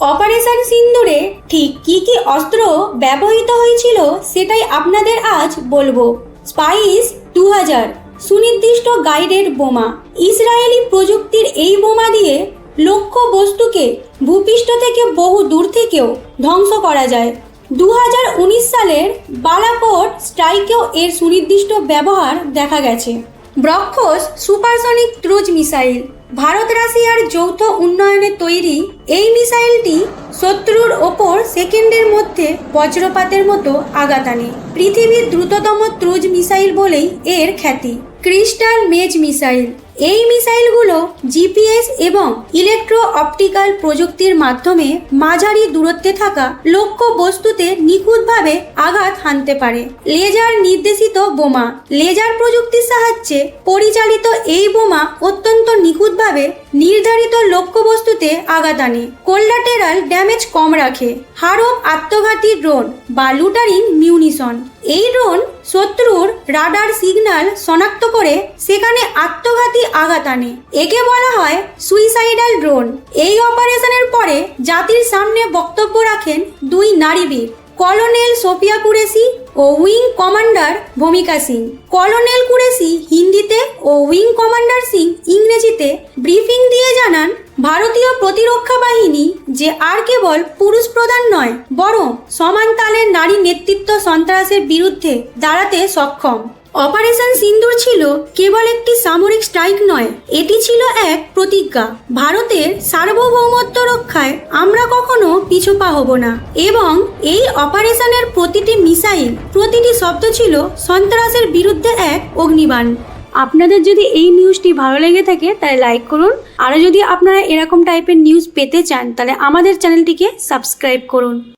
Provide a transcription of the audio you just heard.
Operation সিন্দুরে ঠিক কি কি অস্ত্র ব্যবহৃত হয়েছিল সেটাই আপনাদের আজ বলব। স্পাইস দু হাজার সুনির্দিষ্ট গাইডের বোমা। ইসরায়েলি প্রযুক্তির এই বোমা দিয়ে লক্ষ্য বস্তুকে ভূপৃষ্ঠ থেকে বহু দূর থেকেও ধ্বংস করা যায়। দু হাজার উনিশ সালের বালাকোট স্ট্রাইকেও এর সুনির্দিষ্ট ব্যবহার দেখা গেছে। BrahMos supersonic cruise missile. Bharat রাশিয়ার যৌথ উন্নয়নে তৈরি এই মিসাইলটি শত্রুর ওপর সেকেন্ডের মধ্যে বজ্রপাতের মতো আঘাত আনে। পৃথিবীর দ্রুততম ত্রুজ মিসাইল বলেই এর খ্যাতি। Crystal maze missile. এই মিসাইলগুলো জিপিএস এবং ইলেকট্রো অপটিক্যাল প্রযুক্তির মাধ্যমে মাঝারি দূরত্বে থাকা লক্ষ্য বস্তুতে নিখুঁতভাবে আঘাত হানতে পারে। লেজার নির্দেশিত বোমা। লেজার প্রযুক্তির সাহায্যে পরিচালিত এই বোমা অত্যন্ত নিখুঁতভাবে নির্ধারিত লক্ষ্যবস্তুতে আঘাত আনে। কোল্লাটেরাল ড্যামেজ কম রাখে। হারপ আত্মঘাতী ড্রোন বা লুটারিং মিউনিশন এই ড্রোন শত্রুর রাডার সিগন্যাল শনাক্ত করে সেখানে আত্মঘাতী আঘাত আনে। একে বলা হয় সুইসাইডাল ড্রোন। এই অপারেশনের পরে জাতির সামনে বক্তব্য রাখেন দুই নারীবীর, কলোনেল সোফিয়া কুরেশি ও wing commander Bhumika Singh. Colonel Qureshi হিন্দিতে ও উইং কমান্ডার সিং ইংরেজিতে ব্রিফিং দিয়ে জানান ভারতীয় প্রতিরক্ষা বাহিনী যে আর কেবল পুরুষ প্রধান নয়, বরং সমান তালের নারী নেতৃত্ব সন্ত্রাসের বিরুদ্ধে দাঁড়াতে সক্ষম। অপারেশন সিন্দুর ছিল কেবল একটি সামরিক স্ট্রাইক নয়, এটি ছিল এক প্রতিজ্ঞা। ভারতের সার্বভৌমত্ব রক্ষায় আমরা কখনো পিছুপা হব না, এবং এই অপারেশনের প্রতিটি মিসাইল, প্রতিটি শব্দ ছিল সন্ত্রাসের বিরুদ্ধে এক অগ্নিবাণ। আপনাদের যদি এই নিউজটি ভালো লেগে থাকে, তাহলে লাইক করুন। আরও যদি আপনারা এরকম টাইপের নিউজ পেতে চান, তাহলে আমাদের চ্যানেলটিকে সাবস্ক্রাইব করুন।